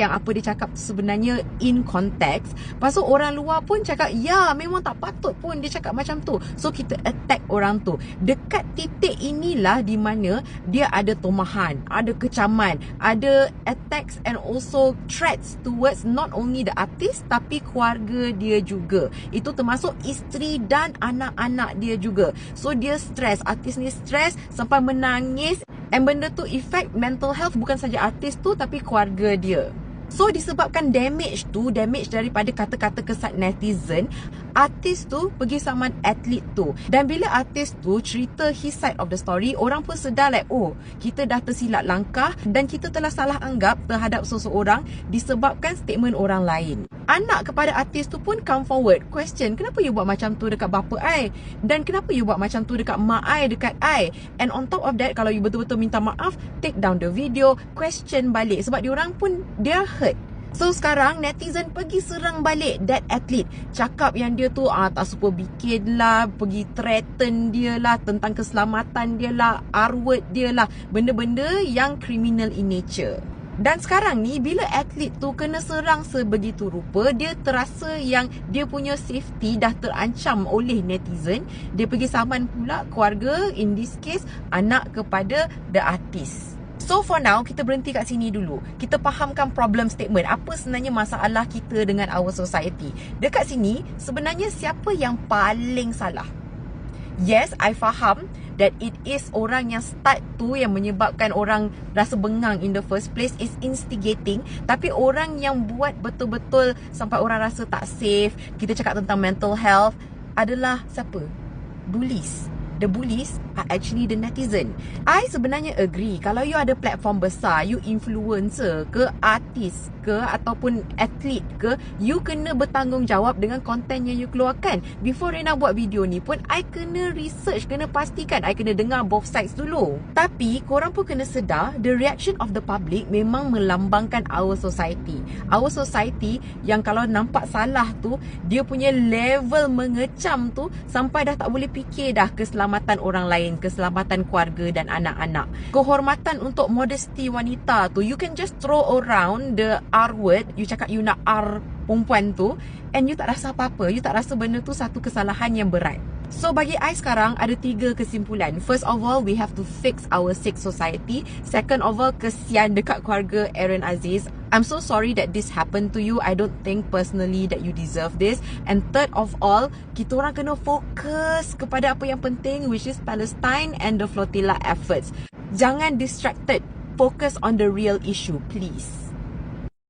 yang apa dia cakap sebenarnya in context. Lepas tu orang luar pun cakap, ya memang tak patut pun dia cakap macam tu. So kita attack orang tu. Dekat titik inilah di mana dia ada tomahan, ada kecaman, ada attacks and also threats towards not only the artist tapi keluarga dia juga. Itu termasuk isteri dan anak-anak dia juga. So dia stress, artis ni stress sampai menangis And benda tu effect mental health bukan saja artis tu tapi keluarga dia. So disebabkan damage tu, damage daripada kata-kata kesat netizen, artis tu pergi saman atlet tu. Dan bila artis tu cerita his side of the story, orang pun sedar like, oh, kita dah tersilap langkah dan kita telah salah anggap terhadap seseorang disebabkan statement orang lain. Anak kepada artis tu pun come forward. Question kenapa you buat macam tu dekat bapa ai dan kenapa you buat macam tu dekat mak ai dekat ai and on top of that kalau you betul-betul minta maaf take down the video. Question balik. Sebab diorang pun dia hurt So sekarang netizen pergi serang balik that athlete Cakap yang dia tu ah, tak super bikin lah Pergi threaten dia lah Tentang keselamatan dia lah R-word dia lah Benda-benda yang criminal in nature dan sekarang ni bila atlet tu kena serang sebegitu rupa, dia terasa yang dia punya safety dah terancam oleh netizen. Dia pergi saman pula keluarga, in this case anak kepada the artist. So for now, kita berhenti kat sini dulu. Kita fahamkan problem statement. Apa sebenarnya masalah kita dengan our society. Dekat sini, sebenarnya siapa yang paling salah? Yes, I faham that it is orang yang start tu yang menyebabkan orang rasa bengang in the first place is instigating tapi orang yang buat betul-betul sampai orang rasa tak safe kita cakap tentang mental health adalah siapa bullies the bullies are actually the netizen. I sebenarnya agree kalau you ada platform besar, you influencer ke artis ke ataupun atlet ke, you kena bertanggungjawab dengan konten yang you keluarkan. Before Rena buat video ni pun, I kena research, kena pastikan, I kena dengar both sides dulu. Tapi, korang pun kena sedar, the reaction of the public memang melambangkan our society. Our society yang kalau nampak salah tu, dia punya level mengecam tu, sampai dah tak boleh fikir dah keselamatan orang lain, keselamatan keluarga dan anak-anak. Kehormatan untuk modesty wanita tu, you can just throw around the R word. You cakap you nak R perempuan tu And you tak rasa apa-apa. You tak rasa benda tu satu kesalahan yang berat. So bagi I sekarang ada tiga kesimpulan. First of all we have to fix our sick society. Second of all kesian dekat keluarga Aaron Aziz I'm so sorry that this happened to you. I don't think personally that you deserve this. And third of all Kita orang kena fokus kepada apa yang penting Which is Palestine and the flotilla efforts. Jangan distracted. Focus on the real issue please